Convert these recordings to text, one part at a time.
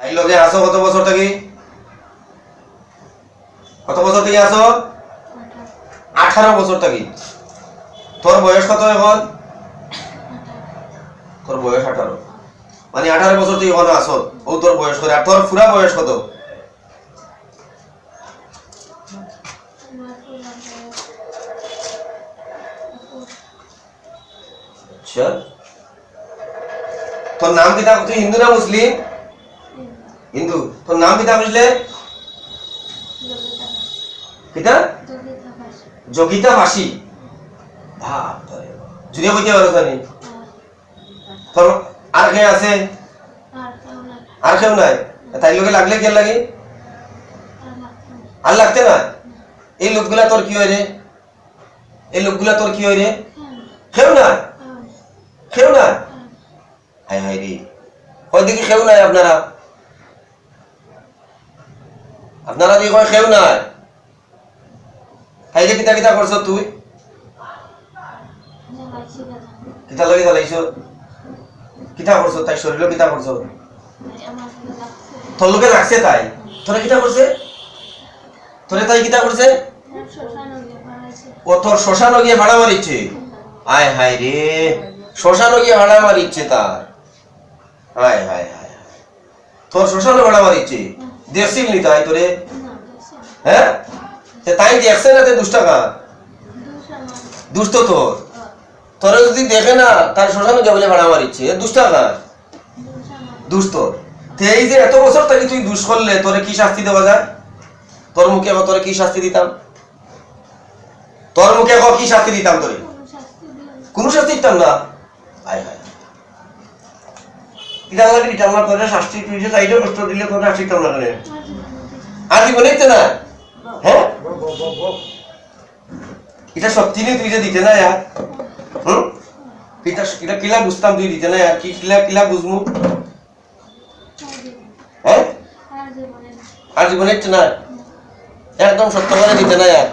এই আসো, কত বছর থেকে? কত বছর থেকে আসো? আঠারো বছর থেকে। তোর বয়স কত এখন? তোর বয়স আঠারো। মানে আঠারো বছর থেকে এখন আসো। ও তোর বয়স করে আর তোর পুরা বয়স কত? আচ্ছা। তোর নাম কিতা তুই হিন্দু না মুসলিম? হিন্দু তোর নাম কিতা বুঝলে? কিতা যোগিতা ভাসি ভাব জুড়ে পারো জানি আর কে আছে? আর কেউ নাই? তাই লোকে লাগলে কে লাগে? আর লাগতে না? এই লোকগুলা তোর কি হয় রে? এই লোকগুলা তোর কি হয় রে? কেউ না কেউ না হাই হাই রে। কই দেখি কেউ নাই আপনারা? আপনারা দিয়ে কয় কেউ নাই? হাই রে কিতা করছ তুই কিতা লাগি কিতা তাই শরীর কিতা করছ? তোর রাখছে তাই? তোরা কিতা করছে? তোরে তাই কিতা করছে? গিয়ে ভাড়া মারিচ্ছে। আয় হায় রে গিয়ে ভাড়া মারিচ্ছে তার। হায় হায় হায়। তোর ভাড়া মারিচ্ছে। দেখছিল নি তাই তোরে? হ্যাঁ? তাই দেখছে না তে দুষ্টাকা? দুষ্ট তোর। তোরে যদি দেখে না, তার শ্মশানে গিয়ে বলে ভাড়া মারিচ্ছে। এ দুষ্টাকা। দুষ্ট তে এই যে এত বছর থেকে তুই দুষ করলে, তোরে কি শাস্তি দেওয়া যায়? তোর মুখে এখন তোরে কি শাস্তি দিতাম? তোর মুখে কি শাস্তি দিতাম তোরে? কোনো শাস্তি দিতাম না। আয় হায় কিটা লাগে দিতাম না তোরে শাস্তি তুই যে চাইলে কষ্ট দিলে তোরে শাস্তি দিতাম না কেন আর জীবনে দিতে না? হ্যাঁ? এটা সত্যি নেই তুই যে দিতে না ইয়ার হুম? এটা এটা কিলা বুঝতাম তুই দিতে না ইয়ার কি কিলা কিলা বুঝমু? হ্যাঁ? আর জীবনে না? একদম সত্য করে দিতে না ইয়ার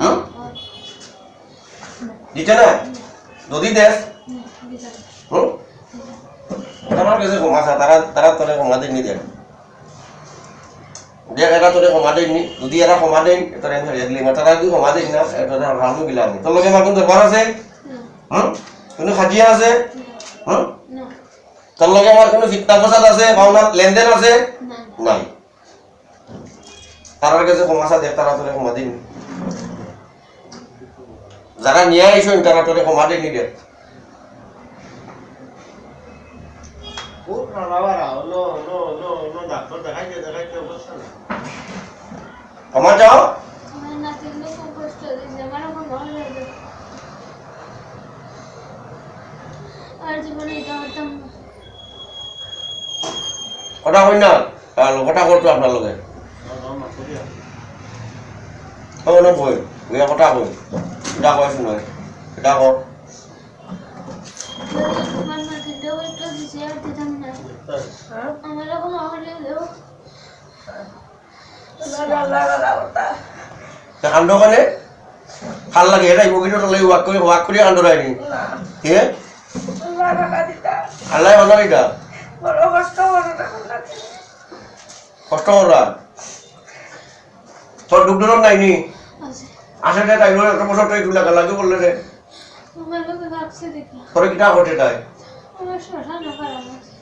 হুম? দিতে না? যদি দেশ হুম? আমার কাছে কমাসা তারা তারা তোরে কমা দেয়নি দেখ দেখ এরা তোরে কমা দেয়নি যদি এরা কমা দেন তোরে দিলি তারা যদি কমা দেয় না তোরে ভালো গিলা আমি তোর লগে আমার কোন দরকার আছে? হুম? কোনো খাজিয়া আছে? হুম? তোর লগে আমার কোনো ফিতনা ফসাদ আছে? ভাওনা লেনদেন আছে? নাই। তারার কাছে কমাসা দেখ তারা তোরে কমা দেয়নি যারা নিয়ে আইসেন তারা তোরে কমা দেয়নি দেখ। খুব নানাবারা হলো হলো হলো হলো ডাক্তার দেখাইতে দেখাইতে অবস্থা না ক্ষমা চাও আর জীবনে এটা হতাম না কথা কই না আর কথা করতো আপনার লগে ও না বই ওই কথা কই এটা কই শুনে এটা কর কাণ্ড কানে? ভালো লাগে এটা বগিটো ওয়াক কৰি ওয়াক কৰি কাণ্ড ৰাইনি হে আল্লাহ বানা এটা কষ্ট করা তোর দুঃখ নাই নি আছে। আসে দে তাই একটা বছর তাই দুই লাগা লাগে বললে রে তোরে কিটা ঘটে তাই?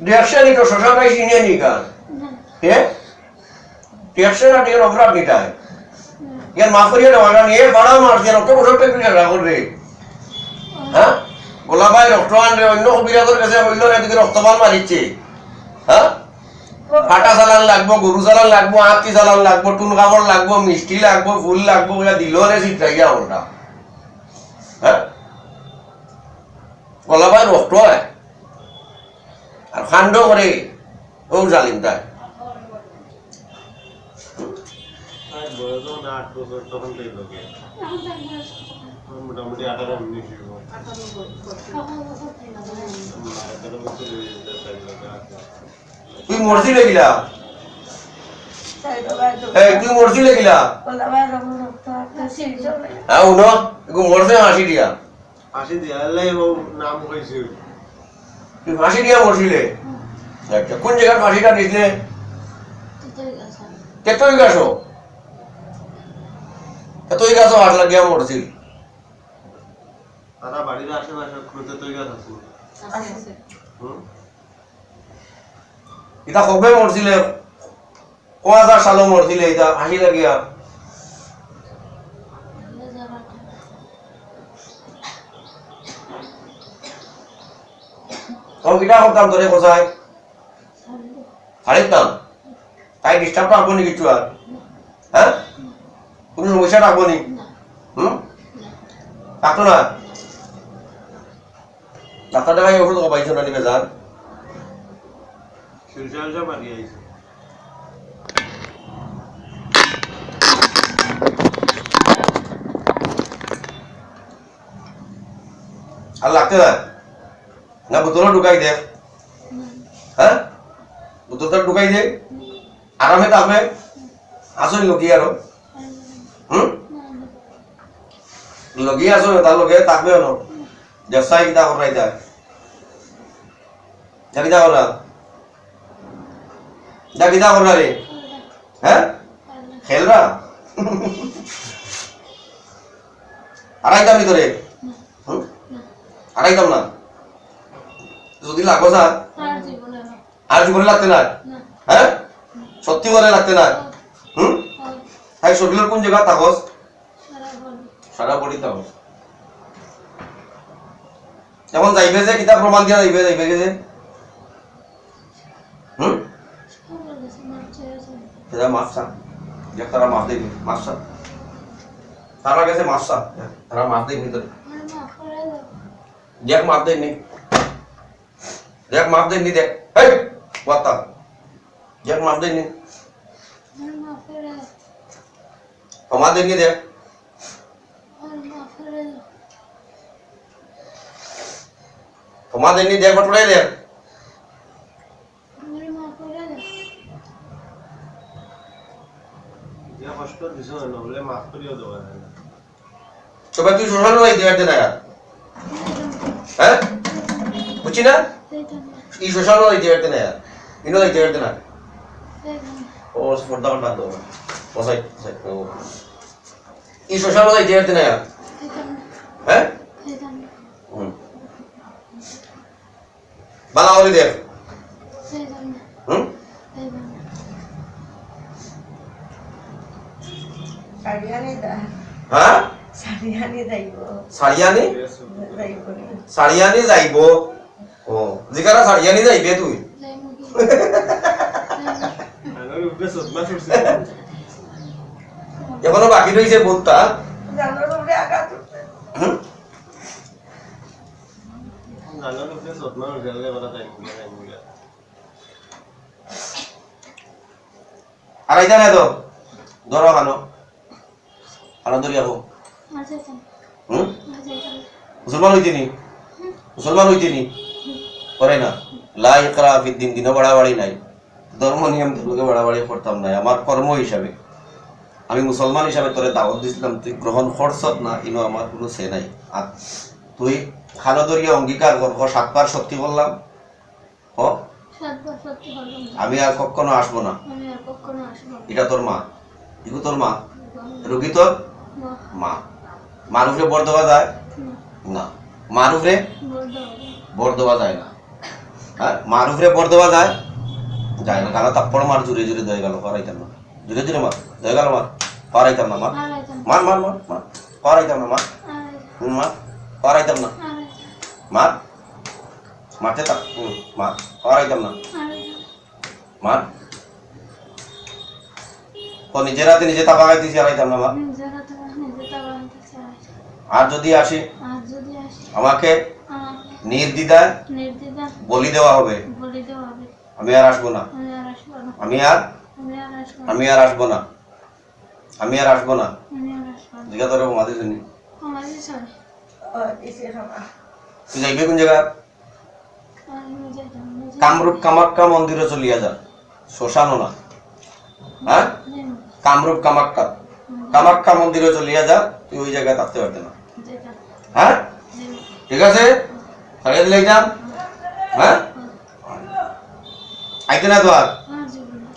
আমার শ্মশান খারাপ আছে দেখছে নি তো শ্মশান নাই চিনে নি কার না হে দেখছে না টিকের অপরাধ নি তাই না ইয়ার মাফ করিয়ে দেওয়া না নিয়ে বাড়া মারছে রক্ত বছর তাই তুই লাগা করে হ্যাঁ? গোলা ভাই রক্ত আনরে অন্য কবিরাজের কাছে না, এদিকে রক্তপান মারিচ্ছে। হ্যাঁ? ফাটা চালান লাগবো, গরু চালান লাগবো আঁতি চালান লাগবো, টুন কাপড় লাগবো, মিষ্টি লাগবো, ফুল লাগবো ওগুলা দিল রে চিত্রাই গিয়া ওটা হ্যাঁ? গলা ভাই রক্ত হয় আর খান্ড করে ও জালিম তাই। মোটামুটি আঠারো উনিশ বছর হয়ে তাই লেগিলা তুই লেগিলা হ্যাঁ উনো মরছে হাসি দিয়া। ফাঁসি দিয়ালে নাম হয়েছে তুই ফাঁসি দিয়া মরছিলে? আচ্ছা কোন জায়গার মাটিটা নিছিলে তেতই গাছও? কেতই গাছও হাত লাগিয়া মরছিল। তারা বাড়ির আশেপাশে খুঁজে তৈরি আছে। এটা কবে মরছিলে? ক হাজার সালো মরছিলে এটা হাসি লাগিয়া? তখন কিটা করতাম তোরে কোথায় হারিতাম তাই ডিস্টার্ব রাখব নি কিছু আর হ্যাঁ কোনো সমস্যা রাখব নি? হুম? রাখতো না? ডাক্তার দেখাই ওষুধ কবাইছো না নিবে যান আর লাগতে না না, বোতলও ঢুকাই দে। হ্যাঁ? বোতলটা ঢুকাই দে। আরামে থাকবে আসো লগি আরও হুম? লগি আসো তার লগে থাকবে ন দেবসায় কিতা করাই যায় যা কিতা করা যা কিতা করা রে হ্যাঁ খেলরা আড়াইতাম ভিতরে হুম? আড়াইতাম না? যদি লাগো স্যার আর জীবনে লাগতে না। হ্যাঁ? সত্যি করে লাগতে না হুম? তাই শরীরের কোন জায়গা থাকস সারা বডি। থাকস যেমন যাইবে যে কিতাব প্রমাণ দিয়া যাইবে যাইবে যে? হুম? সেটা মাফসা তারা মাফ দেখবি মাফসা তারা গেছে মাফসা তারা মাফ দেখবি তোর আমার মা করে দাও দেখ মাফ দেখনি দেখ মাফ দেখনি দেখ এই ওয়াতা দেখ মাফ দেখনি আমার মা করে দাও ক্ষমা দেখনি দেখ আমার মা করে দাও ক্ষমা দেখনি দেখ বটলাই দেখ আমার মা করে দাও ইয়া কষ্ট দিছো নহলে মাফ করিও দেওয়া যায় না তবে তুই শোষণ হয়ে দেওয়ার না হ্যাঁ বুঝছি না দাও বসাই বসাই ও ই শোষণ হয়ে দেওয়ার না হ্যাঁ হুম বালা করে দেখ হুম সারিয়ানি দা হ্যাঁ সারিয়ানি যাইব ও। জিকারা সারিয়ানি যাইবে তুই। এখনও বাকি রয়েছে বোধটা আইতা নাই তো ধরো খানো খানো ধরি আবো মুসলমান হইতিনি মুসলমান হইতিনি করে না। লা ইকরা ফিদ দিন দিনও বাড়াবাড়ি নাই। ধর্ম নিয়ম তোকে বাড়াবাড়ি করতাম নাই আমার কর্ম হিসাবে। আমি মুসলমান হিসাবে তোরে দাওয়াত দিছিলাম তুই গ্রহণ করছত না ইনো আমার কোনো সে নাই। আর তুই খানো অঙ্গীকার কর সাতবার সত্যি বললাম। হ? আমি আর কখনো আসব না। না। এটা তোর মা। ইগু তোর মা। রুগী তোর? মা। মানুষে বর দেওয়া যায়? না, না মানুষে বর দেওয়া যায় না। হ্যাঁ মানুষে বর দেওয়া যায়। যায় না কারণ তাপ্পর মার জুড়ে জুড়ে দয়ে গেল করাইতাম না। জুড়ে জুড়ে মার দয়ে গেল মার করাইতাম না মার। মার মার মার মার করাইতাম না মার। মার করাইতাম না। আর মার থাক হুম মার করাইতাম না। আর মার। ও নিজের হাতে নিজে তাপা খাইতেছি হারাইতাম না মার। আর যদি আসি আর আমাকে নির্দ্বিধায় নির্দ্বিধা বলি দেওয়া হবে। বলে দেওয়া হবে। আমি আর আসব না। আমি আর আসব না। আমি আর আমি আসব না। আমি আর আসব না। আমি আর আসব না। আমি আর আসব না। জিজ্ঞা তোরে মাদের জন্য আমার সরি ও দিছে খামা তুই যাইবে কোন জায়গা কামরূপ কামাক্কা মন্দিরে চলিয়া যা শ্মশানও না। হ্যাঁ? কামরূপ কামাক্কা। কামাক্কা মন্দিরে চলিয়া যা তুই ওই জায়গায় থাকতে পারতে না। হ্যাঁ? ঠিক আছে? ছাড়িয়ে দিলে যাম হ্যাঁ? আইতে না তো আর?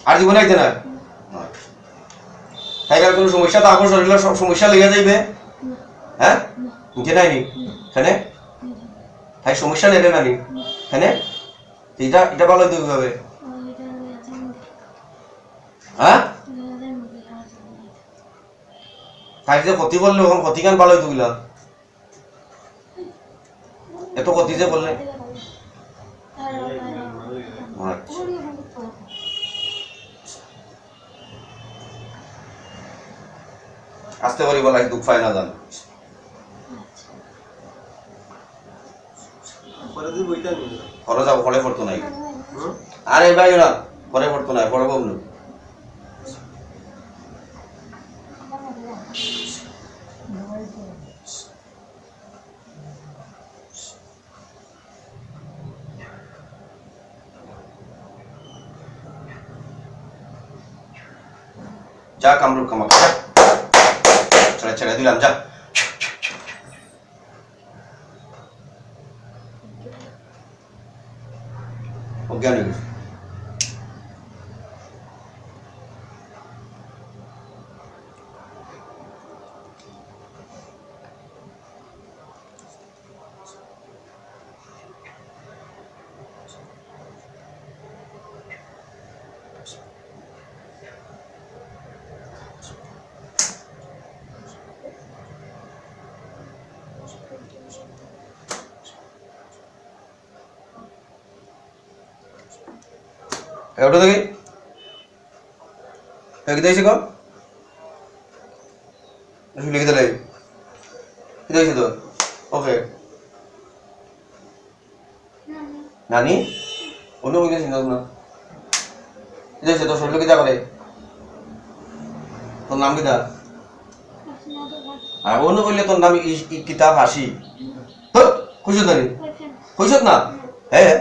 আর জীবনে আইতে না? তাই আর কোনো সমস্যা? তো আপনার সব সমস্যা লেগে যাইবে? হ্যাঁ? নাইনি হ্যাঁ তাই সমস্যা নেবে নানি হ্যাঁ এটা এটা ভালো হবে। হ্যাঁ? তাই যে ক্ষতি করলে ওখানে ক্ষতি কেন ভালো গেলাম এত ক্ষতি যে করলে আচ্ছা। আস্তে করি বলা দুঃখ পায় না জান। পরে ঘরে যাব ঘরে পড়তো নাই। আরে ভাই না ঘরে পড়তো নাই পড়ে বলল যা কামরুক কামাক যা ছেড়ে ছেড়ে দিলাম যা অজ্ঞান হয়ে এওটা দেখি। কি দিয়েছি গো লিখে দিলে দিয়েছি তো ওকে। নানি? অন্য বই গেছি না দিয়েছে তোর? শরীর কিতা করে? তোর নাম কিতা? আর অন্য বললে তোর নাম কিতাব হাসি। খুশি নানি খুশি। না? হ্যাঁ।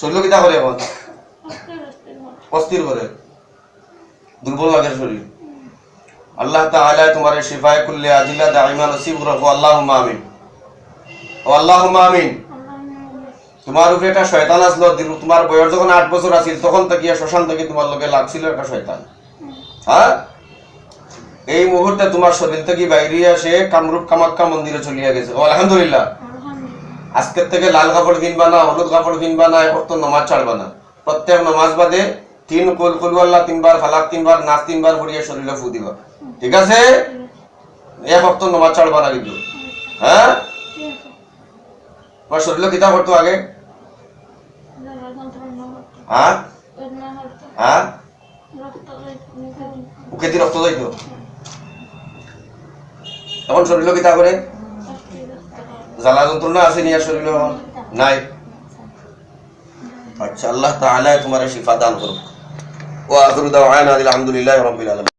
শরীর কিতা করে এখন? অস্থির করে। দুর্বল লাগে শরীর। আল্লাহ তাআলা তোমার শিফায়ে কুল্লি আজিলা দাইমা নসিব রাখো আল্লাহুম্মা আমিন। ও আল্লাহুম্মা আমিন। তোমার উপরে একটা শয়তান আসলো। তোমার বয়স যখন আট বছর আছিল তখন থেকে শ্মশান থেকে তোমার লগে লাগছিল একটা শয়তান। হ্যাঁ? এই মুহূর্তে তোমার শরীর থেকে বাইরে আসে কামরূপ কামাক্কা মন্দিরে চলিয়া গেছে। ও আলহামদুলিল্লাহ। আজকের থেকে লাল কাপড় কিনবা না, হলুদ কাপড় কিনবা না এক তো নমাজ ছাড়বা না। প্রত্যেক নমাজ বাদে তিন কুল কুলওয়াল্লাহ তিনবার, ফালাক তিনবার, নাচ তিনবার পড়িয়ে শরীরে ফু দিবা। ঠিক আছে? এক অক্ত নমাজ ছাড়বা না কিন্তু। হ্যাঁ? শরীরে কিতা করতো আগে? হ্যাঁ? হ্যাঁ? রক্ত যাইতো। এখন শরীরে কিতা করে জ্বালা যন্ত্রণা আছে নিয়ে শরীরে? নাই। আচ্ছা আল্লাহ তাহলে তোমার শিফা দান করুক। ও আখিরু আলহামদুলিল্লাহ রবিল আলামিন।